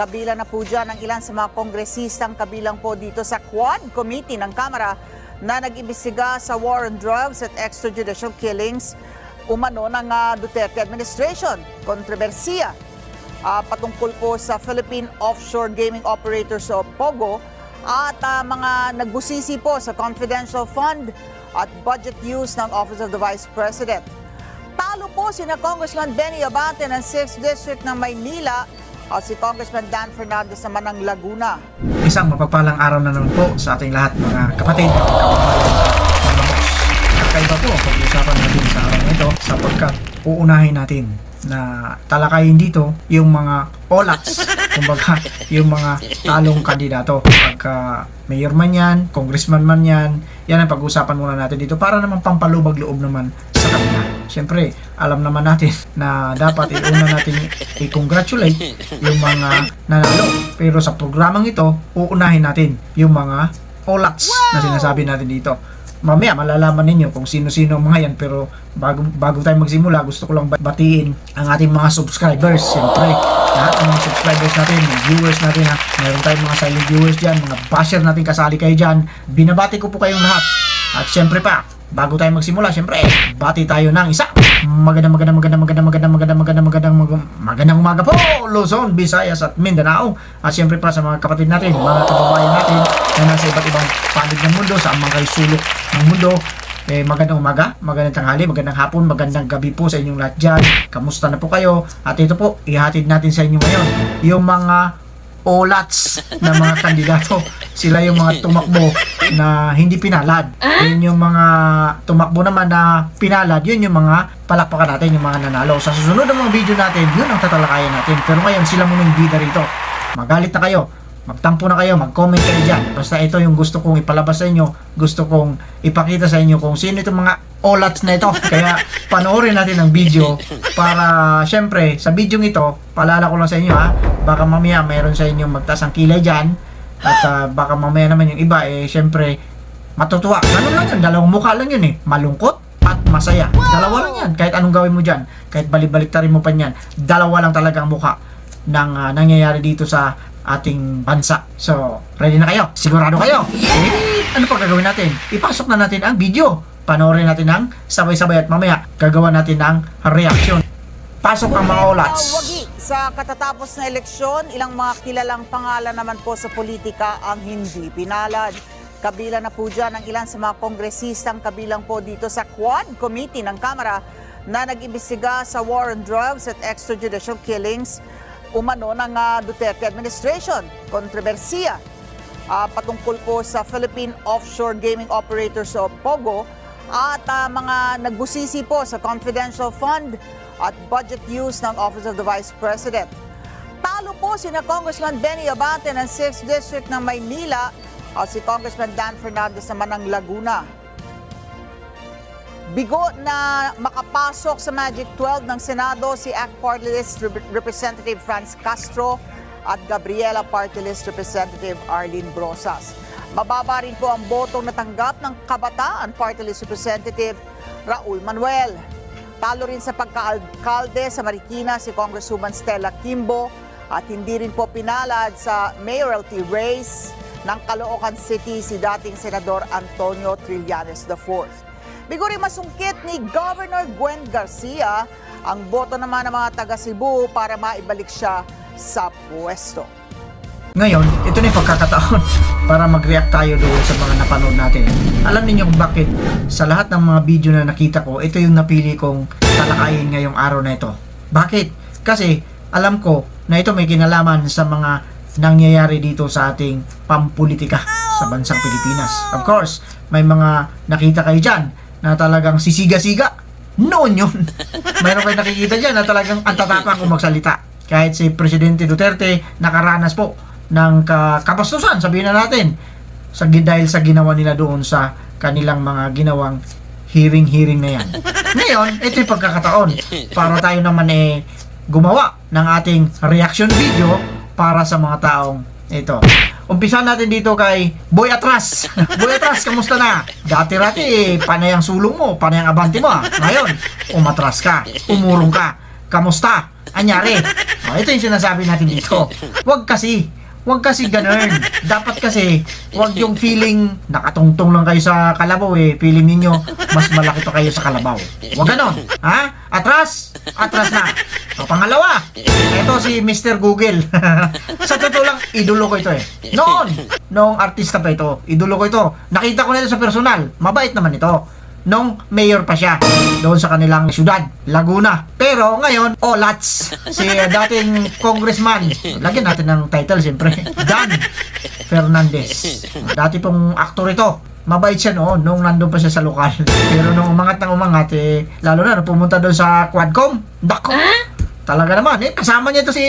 Kabila na po dyan ang ilan sa mga kongresistang kabilang po dito sa Quad Committee ng Kamara na nag-imbestiga sa war on drugs at extrajudicial killings umano ng ah, Duterte administration. Kontrobersiya ah, patungkol po sa Philippine Offshore Gaming Operators o POGO at ah, mga nagbusisi po sa confidential fund at budget use ng Office of the Vice President. Talo po sina Congressman Benny Abante ng 6th District ng Maynila at si Congressman Dan Fernandez naman ng Laguna. Isang mapagpalang araw na naman po sa ating lahat mga kapatid. Kakaiba po ang pag-uusapan natin sa araw na ito sapagkat uunahin natin na talakayin dito yung mga olats, kumbaga yung mga talong kandidato. Pagka mayor man yan, congressman man yan, yan ang pag-uusapan muna natin dito para naman pampalubag loob naman sa kanila. Siyempre, alam naman natin na dapat iuna natin i-congratulate yung mga nanalo. Pero sa programang ito, uunahin natin yung mga olats na sinasabi natin dito. Mamaya malalaman ninyo kung sino-sino ang mga yan. Pero bago, bago tayo magsimula gusto ko lang batiin ang ating mga subscribers. Siyempre lahat ng mga subscribers natin mga viewers natin ha? Meron tayong mga silent viewers dyan mga basher natin kasali kayo dyan. Binabati ko po kayong lahat at siyempre pa bago tayo magsimula siyempre bati tayo ng isa magandang magandang magandang magandang magandang magandang magandang magandang magandang magandang umaga po Luzon, Visayas at Mindanao at siyempre pa sa mga kapatid natin mga kababayan natin na nasa iba't ibang panig ng mundo sa mga sulok ng mundo eh, magandang umaga, magandang tanghali, magandang hapon, magandang gabi po sa inyong lahat dyan. Kamusta na po kayo? At ito po, ihatid natin sa inyo ngayon yung mga olats na mga kandidato. Sila yung mga tumakbo na hindi pinalad. Yun yung mga tumakbo naman na pinalad, yun yung mga palakpakan natin, yung mga nanalo. Sa susunod ng mga video natin, yun ang tatalakayan natin. Pero ngayon, sila muna yung bida rito. Magalit na kayo, magtampo na kayo, mag-comment kayo dyan. Basta ito yung gusto kong ipalabas sa inyo, gusto kong ipakita sa inyo kung sino itong mga olats na ito. Kaya panoorin natin ang video para syempre sa video ito, paalala ko lang sa inyo ha, baka mamaya mayroon sa inyo magtaas ang kilay dyan at ah, baka mamaya naman yung iba eh syempre matutuwa. Ganun lang yun, dalawang mukha lang yun eh, malungkot at masaya. Dalawa lang yan, kahit anong gawin mo dyan, kahit balibalik mo pa yan, dalawa lang talaga ang mukha ng ah, nangyayari dito sa ating bansa. So, ready na kayo? Sigurado kayo? Eh, ano pa gagawin natin? Ipasok na natin ang video. Panoorin natin ng sabay-sabay at mamaya gagawa natin ng reaction. Pasok ang mga olats. Sa katatapos na eleksyon, ilang mga kilalang pangalan naman po sa politika ang hindi pinalad. Kabila na po dyan ang ilan sa mga kongresistang kabilang po dito sa Quad Committee ng Kamara na nag-imbestiga sa war on drugs at extrajudicial killings umano ng ah, Duterte administration. Kontrobersiya ah, patungkol po sa Philippine Offshore Gaming Operators o POGO at ah, mga nagbusisi po sa confidential fund at budget use ng Office of the Vice President. Talo po sina Congressman Benny Abante ng 6th District ng Maynila at si Congressman Dan Fernandez naman ng Laguna. Bigo na makapasok sa Magic 12 ng Senado si ACT Party List Rep- Representative Franz Castro at Gabriela Party List Representative Arlene Brosas. Mababa rin po ang botong natanggap ng Kabataan Party List Representative Raul Manuel. Talo rin sa pagkaalkalde sa Marikina si Congresswoman Stella Kimbo at hindi rin po pinalad sa mayoralty race ng Caloocan City si dating Senador Antonio Trillanes IV. Bigo rin masungkit ni Governor Gwen Garcia ang boto naman ng mga taga Cebu para maibalik siya sa pwesto. Ngayon, ito na yung pagkakataon para mag-react tayo doon sa mga napanood natin. Alam niyo bakit sa lahat ng mga video na nakita ko, ito yung napili kong talakayin ngayong araw na ito. Bakit? Kasi alam ko na ito may kinalaman sa mga nangyayari dito sa ating pampolitika sa bansang Pilipinas. Of course, may mga nakita kayo dyan na talagang sisiga-siga. Noon yun. Mayroon kayo nakikita dyan na talagang ang tatapang kung magsalita. Kahit si Presidente Duterte nakaranas po ng ka- kapastusan, sabihin na natin, sa, dahil sa ginawa nila doon sa kanilang mga ginawang hearing-hearing na yan. Ngayon, ito yung pagkakataon para tayo naman eh gumawa ng ating reaction video para sa mga taong ito. Umpisa natin dito kay Boy Atras. Boy Atras, kamusta na? Dati-rati, eh, panay ang sulong mo, panay ang abante mo. ah. Ngayon, umatras ka, umurong ka. Kamusta? Anyari. O, ito yung sinasabi natin dito. Huwag kasi. Huwag kasi ganun. Dapat kasi, huwag yung feeling nakatungtong lang kayo sa kalabaw eh. Feeling ninyo, mas malaki pa kayo sa kalabaw. Huwag ganon. Ha? Atras? Atras na. O, pangalawa, ito si Mr. Google. sa totoo lang, idolo ko ito eh. Noon, noong artista pa ito, idolo ko ito. Nakita ko na ito sa personal. Mabait naman ito nung mayor pa siya doon sa kanilang syudad, Laguna. Pero ngayon, Olats, si uh, dating congressman, lagyan natin ng title siyempre, Dan Fernandez. Dati pong aktor ito. Mabait siya noon nung nandun pa siya sa lokal. Pero nung umangat ng umangat, eh, lalo na nung pumunta doon sa Quadcom, dako. Talaga naman, eh, kasama niya to si,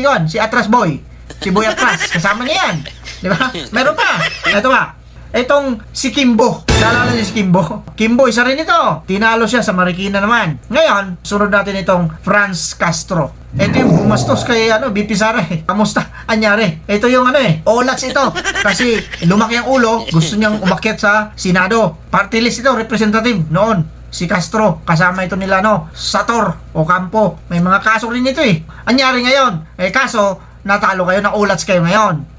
yun, si Atras Boy. Si Boy Atras, kasama niya yan. Di ba? Meron pa. Ito pa. Itong si Kimbo. Naalala niyo si Kimbo? Kimbo, isa rin ito. Tinalo siya sa Marikina naman. Ngayon, sunod natin itong Franz Castro. Ito yung bumastos kay ano, BP Sara eh. Kamusta? Anyari? Ito yung ano eh, Olats ito. Kasi lumaki ang ulo, gusto niyang umakyat sa Senado. Party list ito, representative noon. Si Castro, kasama ito nila no, Sator o Campo. May mga kaso rin ito eh. Anyari ngayon? Eh kaso, natalo kayo, na Olats kayo ngayon.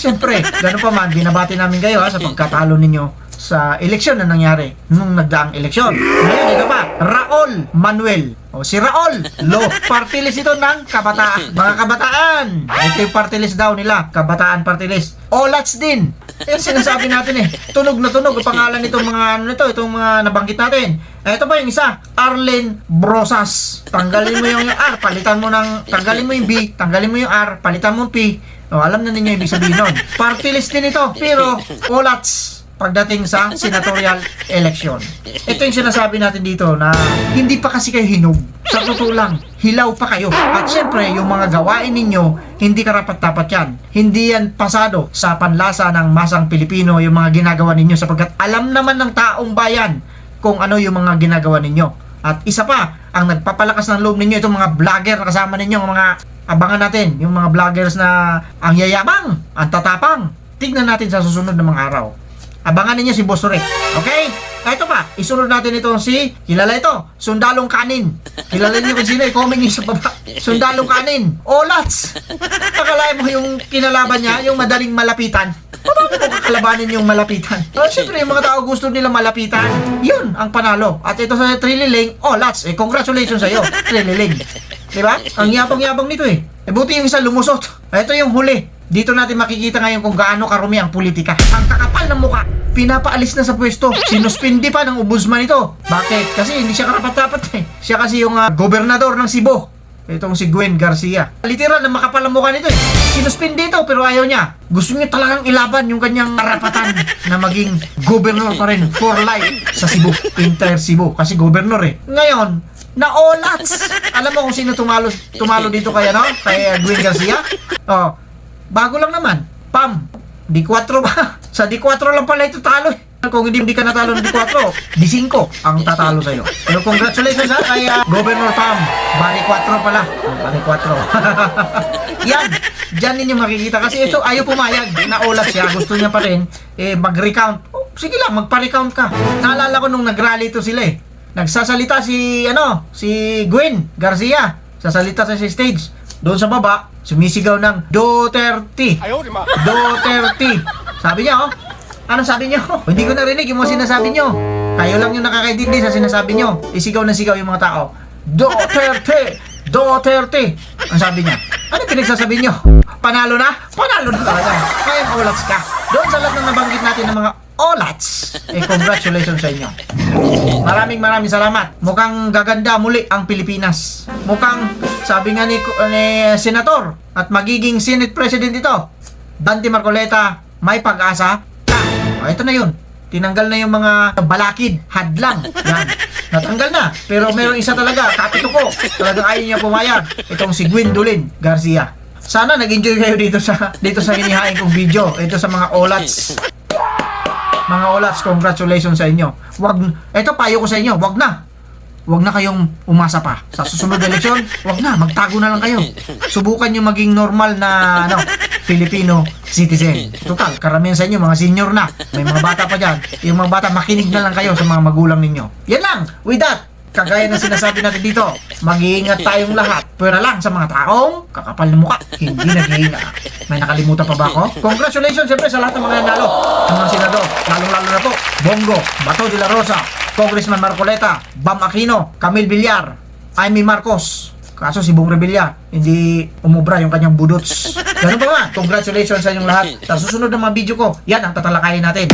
Siyempre, gano'n pa man, binabati namin kayo ha, sa pagkatalo ninyo sa eleksyon na nangyari nung nagdaang eleksyon. Ngayon, ito pa, Raul Manuel. O, si Raul, lo, party list ito ng kabataan. Mga kabataan, ito yung party list daw nila, kabataan party list. Olats din. Eh, sinasabi natin eh, tunog na tunog ang pangalan nitong mga ano nito, itong mga nabanggit natin. Eh, ito pa yung isa, Arlen Brosas. Tanggalin mo yung R, palitan mo ng, tanggalin mo yung B, tanggalin mo yung R, palitan mo yung P. O, alam na ninyo ibig sabihin nun. Party list din ito, pero Olats pagdating sa senatorial election. Ito yung sinasabi natin dito na hindi pa kasi kayo hinog. Sa totoo lang, hilaw pa kayo. At syempre, yung mga gawain ninyo, hindi karapat-dapat yan. Hindi yan pasado sa panlasa ng masang Pilipino yung mga ginagawa ninyo sapagkat alam naman ng taong bayan kung ano yung mga ginagawa ninyo. At isa pa, ang nagpapalakas ng loob ninyo, itong mga vlogger na kasama ninyo, mga abangan natin, yung mga vloggers na ang yayabang, ang tatapang. Tignan natin sa susunod na mga araw. Abangan ninyo si Boss Rick. Okay? Ah, ito pa, isunod natin itong si, kilala ito, Sundalong Kanin. Kilala niyo kung sino, i-comment niyo sa baba. Sundalong Kanin. Olats! Akalain mo yung kinalaban niya, yung madaling malapitan. Paano mo kakalabanin yung malapitan? Oh, Siyempre, yung mga tao gusto nila malapitan. Yun, ang panalo. At ito sa Trililing, Olats, eh, congratulations sa'yo, Trililing. Di ba? Ang yabang-yabang nito eh. Eh, buti yung isa lumusot. Ito yung huli. Dito natin makikita ngayon kung gaano karumi ang politika. Ang kakapal ng muka, pinapaalis na sa pwesto. Sinuspindi pa ng ubusman ito. Bakit? Kasi hindi siya karapat-dapat eh. Siya kasi yung ah, gobernador ng Cebu. Itong si Gwen Garcia. Literal na makapal ang mukha nito eh. Sinuspindi ito pero ayaw niya. Gusto niya talagang ilaban yung kanyang karapatan na maging governor pa rin for life sa Cebu. Entire Cebu. Kasi governor eh. Ngayon, na olats. Alam mo kung sino tumalo tumalo dito kay ano? Kay uh, Gwen Garcia? Oh, bago lang naman. Pam. D4 ba? Sa D4 lang pala ito talo eh. Kung hindi, hindi ka natalo ng D4, D5 ang tatalo sa'yo. Pero congratulations ha kay uh, Governor Pam. Bari 4 pala. Bari 4. Yan. Diyan ninyo makikita. Kasi ito ayaw pumayag na olas siya. Gusto niya pa rin eh, mag-recount. Oh, sige lang, magpa-recount ka. Naalala ko nung nag-rally to sila eh. Nagsasalita si, ano, si Gwen Garcia. Sasalita sa stage. Doon sa baba, sumisigaw ng Duterte. Duterte. Sabi niya, oh. Ano sabi niyo? Hindi ko narinig yung mga sinasabi niyo. Kayo lang yung nakakaintindi sa sinasabi niyo. Isigaw na sigaw yung mga tao. Duterte! Duterte! Ang sabi niya. Ano pinagsasabi niyo? Panalo na? Panalo na talaga. Kaya olats ka. Doon sa lahat ng nabanggit natin ng mga olats. Eh, congratulations sa inyo. Maraming maraming salamat. Mukhang gaganda muli ang Pilipinas. Mukhang, sabi nga ni, ni Senator at magiging Senate President ito, Dante Marcoleta, may pag-asa ka. O, ito na yun. Tinanggal na yung mga balakid, hadlang. Yan. Natanggal na. Pero meron isa talaga, kapito ko. Talagang ayaw niya pumayag. Itong si Gwendolyn Garcia. Sana nag-enjoy kayo dito sa dito sa hinihain kong video. Ito sa mga olats. Mga olats, congratulations sa inyo. Wag, ito payo ko sa inyo, wag na. Wag na kayong umasa pa. Sa susunod na eleksyon, wag na, magtago na lang kayo. Subukan nyo maging normal na ano, Filipino citizen. Total, karamihan sa inyo, mga senior na. May mga bata pa dyan. Yung mga bata, makinig na lang kayo sa mga magulang ninyo. Yan lang. With that, Kagaya ng sinasabi natin dito, mag-iingat tayong lahat. Pero lang sa mga taong kakapal ng mukha, hindi nag-iingat. May nakalimutan pa ba ako? Congratulations siyempre sa lahat ng mga nanalo. Ang mga senador, lalong-lalo na po, Bongo, Bato de la Rosa, Congressman Marcoleta, Bam Aquino, Camille Villar, Amy Marcos, Kaso si Bong Revilla, hindi umubra yung kanyang budots. Ganun pa nga, congratulations sa inyong lahat. Sa susunod na mga video ko, yan ang tatalakayin natin.